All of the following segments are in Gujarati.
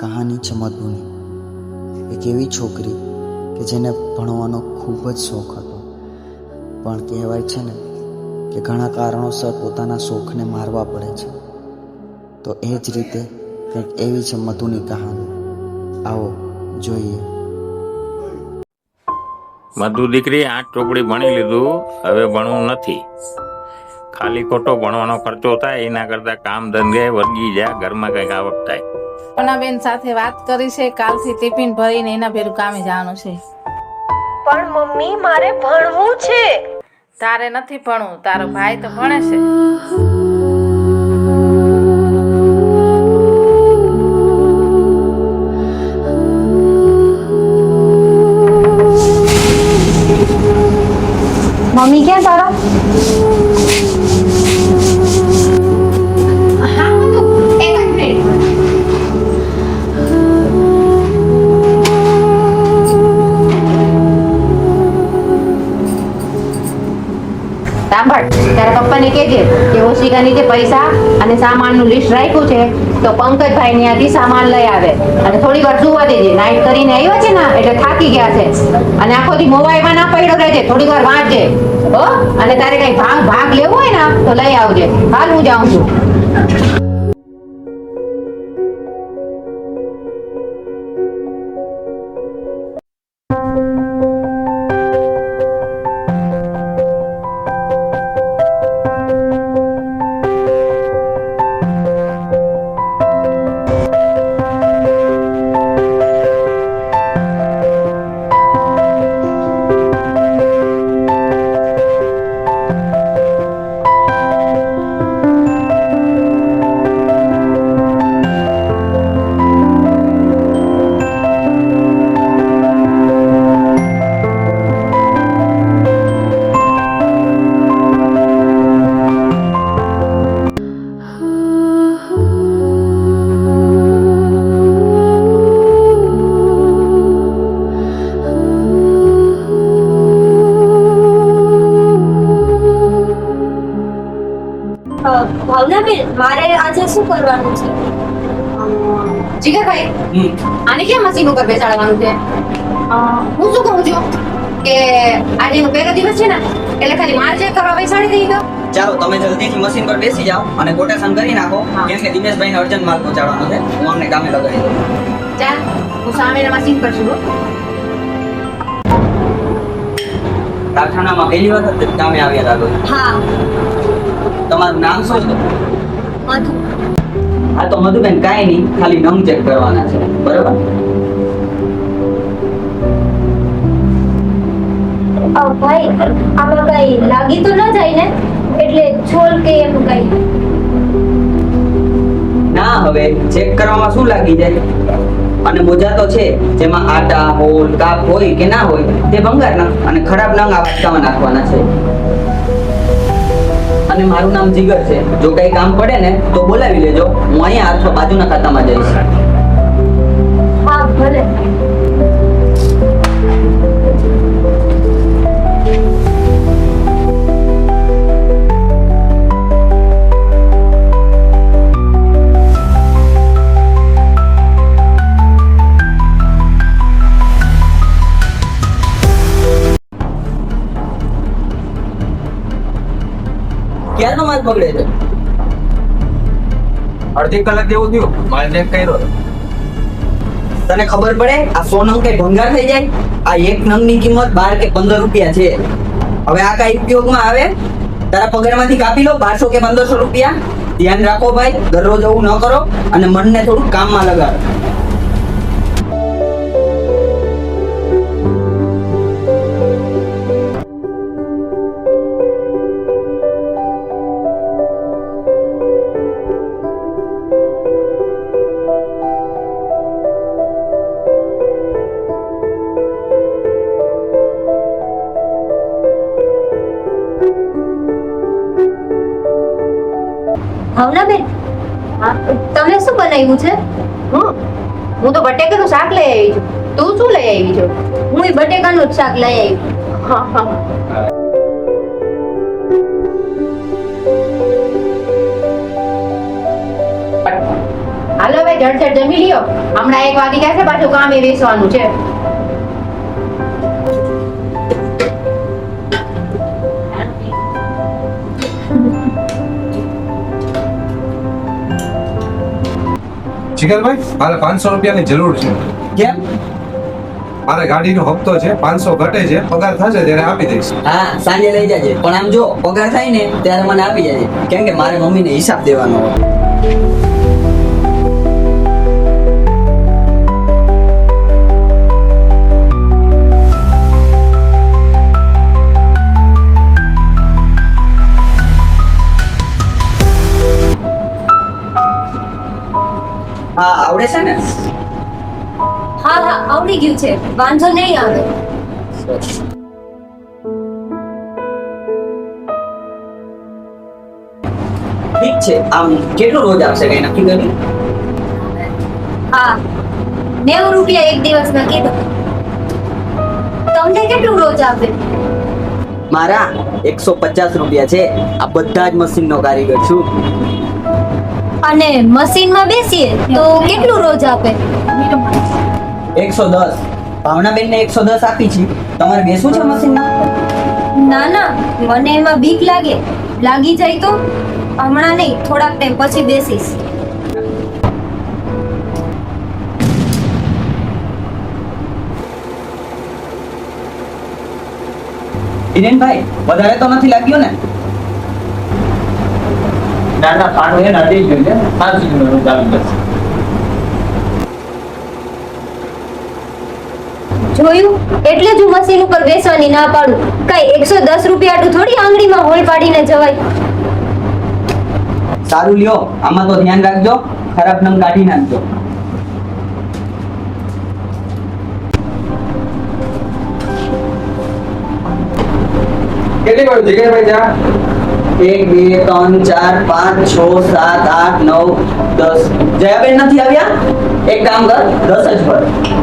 કહાની છે મધુની. એક એવી છોકરી કે જેને ભણવાનો ખૂબ જ શોખ હતો. પણ કહેવાય છે ને કે ઘણા કારણોસર પોતાના શોખને મારવા પડે છે. તો એ જ રીતે કંઈક એવી છે મધુની કહાની. આવો જોઈએ. મધુ દીકરી આઠ ચોપડી ભણી લીધું હવે ભણવું નથી. ખાલી ખોટો ભણવાનો ખર્ચો થાય એના કરતા કામ ધંધે વર્ગી જાય ઘરમાં કંઈક આવક થાય. બેન સાથે વાત કરી છે કાલથી ટિફિન ભરીને એના ભેરું કામે જવાનું છે. પણ મમ્મી મારે ભણવું છે. તારે નથી ભણવું તારો ભાઈ તો ભણે છે. મમ્મી ક્યાં તારા? સાંભળ તારા પપ્પાને કહેજે કે ઓશિકાની જે પૈસા અને સામાનનું લિસ્ટ રાખ્યું છે, તો પંકજભાઈ ત્યાંથી સામાન લઈ આવે. અને થોડી વાર સુવા દેજે. નાઈટ કરીને આવ્યા છે ને એટલે થાકી ગયા છે. અને આખો દી મોબાઈલમાં ના પડ્યો રહેજે, થોડી વાર વાંચજે. હો? અને તારે કઈ ભાગ ભાગ લેવો હોય ને તો લઈ આવજે. હાલ હું જાઉં છું. કરવાનું છે? જીગરભાઈ આને કેમ મશીન ઉપર બેસાડવાનું છે? હું શું કહું છું? કે આજે એનો પહેલો દિવસ છે ને એટલે ખાલી માલ ચેક કરવા બેસાડી દઈ દો ચાલો તમે જલ્દીથી મશીન પર બેસી જાઓ અને કોટેશન કરી નાખો કેમ કે દિનેશભાઈને અર્જન્ટ માલ પહોંચાડવાનો છે. હું અમને કામે લગાવી દઉં. ચાલ હું સામેના મશીન પર છું. કારખાનામાં પહેલી વખત કામે આવ્યા લાગો હા. તમારું નામ શું છે? મધુ. આ તો મધુબેન કાંઈ નહીં ખાલી નંગ ચેક કરવાના છે. બરાબર? ભાઈ આમાં કઈ લાગી તો ન જાય ને? એટલે છોલ કે એમ કઈ. ના હવે ચેક કરવામાં શું લાગી જાય? અને મોજા તો છે જેમાં આટા હોલ કાપ હોય કે ના હોય તે ભંગારના અને ખરાબ નંગ આ વાટકામાં નાખવાના છે. અને મારું નામ જીગર છે. જો કઈ કામ પડે ને, તો બોલાવી લેજો. હું અહીંયા અથવા બાજુના ખાતામાં જઈશ. હા, ભલે. ક્યારનો માલ બગડે છે. અડધી કલાક જેવું થયું. માલ ચેક કર્યો. તને ખબર પડે આ સો નંગ કઈ ભંગાર થઈ જાય? આ એક નંગની કિંમત બાર કે પંદર રૂપિયા છે. હવે આ કઈ ઉપયોગમાં આવે? તારા પગારમાંથી કાપી લો બારસો કે પંદરસો રૂપિયા. ધ્યાન રાખો ભાઈ દરરોજ એવું ન કરો અને મનને થોડું કામમાં લગાડો. ભાવનાબેન તમે શું બનાવ્યું છે? હું હું તો બટેકાનું શાક લઈ આવી છું. તું શું લઈ આવી છો? હું બટેકાનું જ શાક લઈ આવી હા હા. હાલો હવે જડચડ જમી લ્યો. હમણાં એક વાગી છે? પાછું એ વેચવાનું છે. જીગરભાઈ મારે પાંચસો રૂપિયાની જરૂર છે. કેમ? મારે ગાડીનો હપ્તો છે પાંચસો ઘટે છે પગાર થશે ત્યારે આપી દઈશ. હા સાંજે લઈ જાજે. પણ આમ જો પગાર થાય ને ત્યારે મને આપી જાજે. કેમ કે મારે મમ્મીને હિસાબ દેવાનો હોય. વાંધો નહીં આવે. ઠીક છે આમ કેટલો રોજ આપશે કઈ નક્કી કર્યું? હા નેવું રૂપિયા એક દિવસના કીધું. તમને કેટલું રોજ આપે? મારા એકસો પચાસ રૂપિયા છે આ બધા જ મશીન નો કારીગર છું. અને મશીનમાં બેસીએ તો કેટલું રોજ આપે? એકસો દસ. ભાવનાબેન ને એકસો દસ આપી છે. તમારે બેસવું છે મશીનમાં? ના ના મને એમાં બીક લાગે. લાગી જાય તો? હમણાં નહીં થોડાક ટાઈમ પછી બેસીશ. હિરેનભાઈ વધારે તો નથી લાગ્યો ને? ના ના પાણી એ નથી જોઈએ. પાંચ કિલોમીટર ચાલુ જશે જોયું એટલે જ હું મશીન ઉપર બેસવાની ના પાડું. કઈ એકસો દસ રૂપિયા આટલું થોડી આંગળીમાં હોલ પાડીને જવાય. સારું લ્યો આમાં તો ધ્યાન રાખજો ખરાબ નંગ કાઢી નાખજો. કેટલી વાર ભાઈ જા? એક બે ત્રણ ચાર પાંચ છ સાત આઠ નવ દસ. જયાબેન નથી આવ્યા? એક કામ કર દસ જ ભર.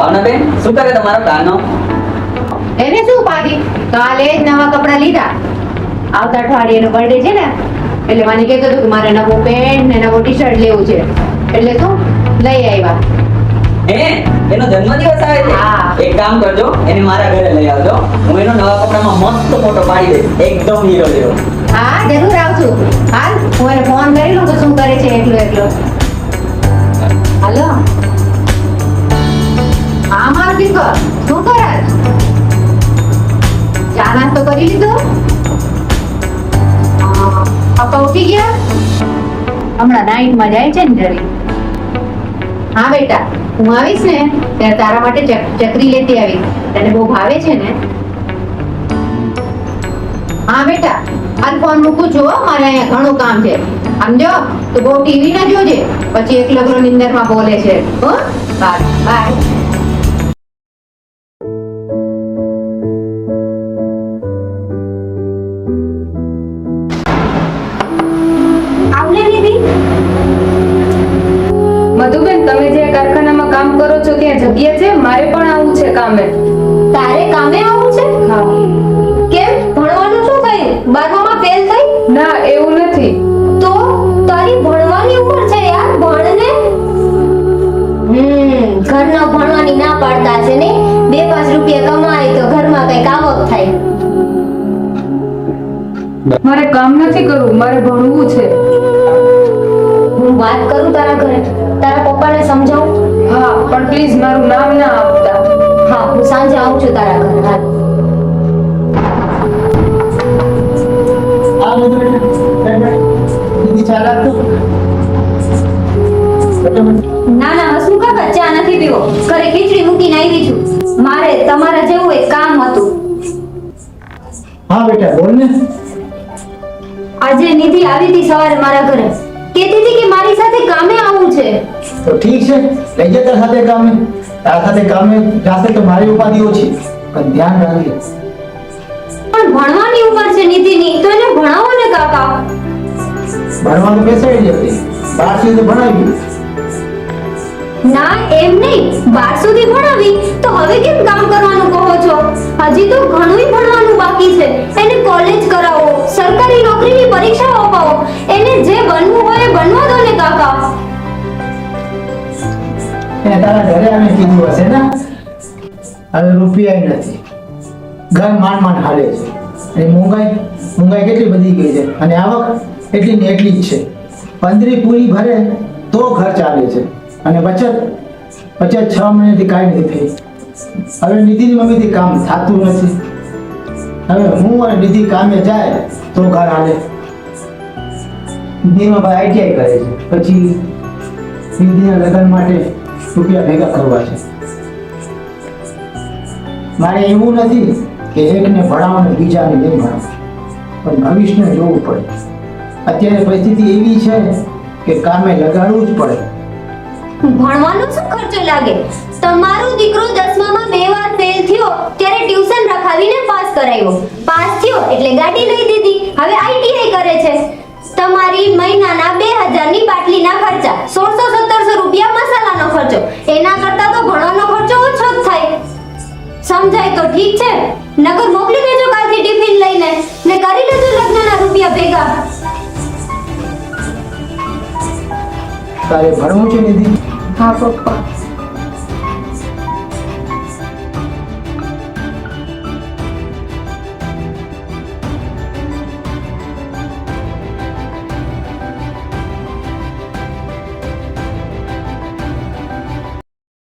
ભાવનાબેન શું કરે તમારો કાનો એને શું પાડી કાલે જ નવા કપડા લીધા. આવતા અઠવાડિયે એનો બર્થડે છે ને એટલે મને કહેતો હતો કે મારે નવો પેન્ટ ને નવો ટી શર્ટ લેવું છે. એટલે શું? લઈ આવ્યા. એનો જન્મદિવસ આવે હા. છે એક કામ કરજો એને મારા ઘરે લઈ આવજો. હું એનો નવા કપડામાં મસ્ત ફોટો પાડી દઈશ. એકદમ હીરો જેવો. હા જરૂર આવશું હાલ હું એને ફોન કરી લઉં કે શું કરે છે એકલો એકલો. હાલો. હા મારો દીકરો શું કરે ચા નાસ્તો કરી લીધો. પપ્પા ઉઠી ગયા. હમણાં નાઈટમાં જાય છે ને હા બેટા, હું આવીશ ને, ત્યારે તારા માટે ચકરી લેતી આવીશ. તને બહુ ભાવે છે ને? હા બેટા, હાલ ફોન મૂકું છું મારે અહીંયા ઘણું કામ છે. સમજો? તો બહુ ટીવી ના જોજે, પછી એકલગરો નિંદરમાં બોલે છે. હો? Bye bye. ત્યાં જગ્યા છે મારે પણ આવું છે કામે. તારે કામે આવું છે? હા. કેમ? ભણવાનું શું થયું? બારમામાં ફેલ થઈ? ના એવું નથી. તો તારી ભણવાની ઉંમર છે યાર ભણને? હમ ઘરના ભણવાની ના પાડતા છે ને? બે પાંચ રૂપિયા કમાય તો ઘરમાં કંઈક આવક થાય. મારે કામ નથી કરવું મારે ભણવું છે. હું વાત કરું તારા ઘરે. તારા પપ્પાને સમજાવું? હા પણ પ્લીઝ મારું નામ ના આપતા. હા હું સાંજે આવું છું તારા ઘરે ના ના કાકા ચા નથી પીવો. ઘરે ખીચડી મૂકીને આવી છું. મારે તમારા જેવું એક કામ હતું. હા બેટા બોલ ને. આજે નિધિ આવી હતી સવારે મારા ઘરે. કહેતી હતી કે મારી સાથે કામે આવું છે. તો ઠીક છે લઈ જા તારા સાથે કામે. તારા સાથે કામે જાશે તો મારી ઉપાધિઓ છે પણ ધ્યાન રાખજે. પણ ભણવાની ઉંમર છે નિધિની તો એને ભણાવો ને કાકા. ભણવાનું બેસાડી જતી બાર સુધી ભણાવી ના એમ નહીં. બાર સુધી ભણાવી. તો હવે કેમ કામ કરવાનું કહો છો? હજી તો ઘણું ભણવાનું બાકી છે. એને કોલેજ કરાવો સરકારી નોકરીની પરીક્ષાઓ અપાવો. એને જે બનવું હોય એ બનવા દો ને કાકા. એને તારા ઘરે અમે કીધું હશે ને, હવે રૂપિયા નથી. ઘર માંડ માંડ હાલે છે. અને મોંઘાઈ મોંઘાઈ કેટલી વધી ગઈ છે. અને આવક એટલી ને એટલી જ છે. પંદરી પૂરી ભરે તો ઘર ચાલે છે. અને બચત બચત છ મહિનાથી કાંઈ નથી થઈ. હવે નિધિની મમ્મીથી કામ થતું નથી. હવે હું અને નિધિ કામે જાય તો ઘર હાલે. નિધિમાં ભાઈ આઈટીઆઈ કરે છે. પછી નિધિના લગ્ન માટે રૂપિયા ભેગા કરવા છે. મારે એવું નથી કે એકને ભણાવો ને બીજાને નહીં ભણાવો પણ ભવિષ્યને જોવું પડે. અત્યારે પરિસ્થિતિ એવી છે કે કામે લગાડવું જ પડે. ભણવાનો શું ખર્ચો લાગે? તમારો દીકરો દસમામાં બે વાર ફેલ થયો, ત્યારે ટ્યુશન રખાવીને પાસ કરાયો. પાસ થયો એટલે ગાડી લઈ દીધી. હવે આઈટીઆઈ કરે છે. તમારી મહિનાના બે હજારની બાટલીના ખર્ચા. સોળસો સત્તરસો રૂપિયા મસાલાનો ખર્ચો. એના કરતાં તો ભણવાનો ખર્ચો ઓછો જ થાય. સમજાય તો ઠીક છે. નગર મોકલી દેજો કાલથી ટિફિન લઈને. ને કરી લેજો લગ્નના રૂપિયા ભેગા. તારે ભણવું છે નિધિ? હા પપ્પા.